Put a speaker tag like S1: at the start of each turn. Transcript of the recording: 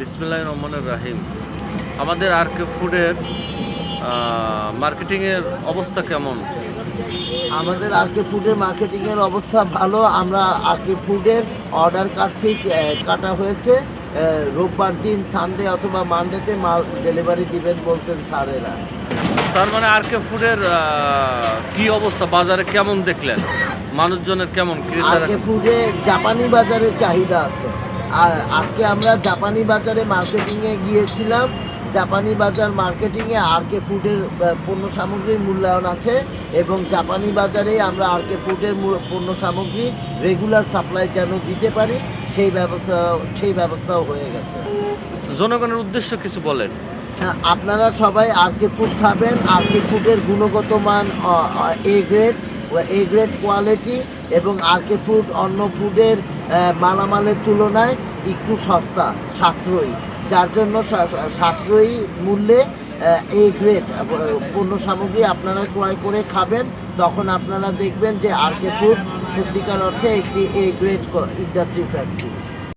S1: বিসমিল্লাহ রহমানের রাহিম। আমাদের আর কে ফুডের মার্কেটিংয়ের অবস্থা কেমন?
S2: আমাদের আরকে ফুডের মার্কেটিং এর অবস্থা ভালো। আমরা আর কে ফুডের অর্ডার কাটছি কাটা হয়েছে। রোববার দিন সানডে অথবা মানডেতে মাল ডেলিভারি দিবেন বলছেন স্যারেরা।
S1: তার মানে আর কে ফুডের কি অবস্থা? বাজারে কেমন দেখলেন? মানুষজনের কেমন? ক্রেতারা
S2: আরকে ফুডে জাপানি বাজারে চাহিদা আছে। আর আজকে আমরা জাপানি বাজারে মার্কেটিংয়ে গিয়েছিলাম। জাপানি বাজার মার্কেটিংয়ে আরকে ফুডের পণ্য সামগ্রীর মূল্যায়ন আছে এবং জাপানি বাজারে আমরা আরকে ফুডের পণ্য সামগ্রী রেগুলার সাপ্লাই যেন দিতে পারি সেই ব্যবস্থা সেই ব্যবস্থাও হয়ে গেছে।
S1: জনগণের উদ্দেশ্য কিছু বলেন।
S2: হ্যাঁ, আপনারা সবাই আরকে ফুড খাবেন। আরকে ফুডের গুণগত মান A grade A grade quality এবং আরকে ফুড অন্য ফুডের মালামালের তুলনায় একটু সস্তা, সাশ্রয়ী। যার জন্য সাশ্রয়ী মূল্যে এ গ্রেড পণ্য সামগ্রী আপনারা ক্রয় করে খাবেন। তখন আপনারা দেখবেন যে আরকে ফুড সত্যিকার অর্থে একটি এ গ্রেড ইন্ডাস্ট্রি ফ্যাক্টরি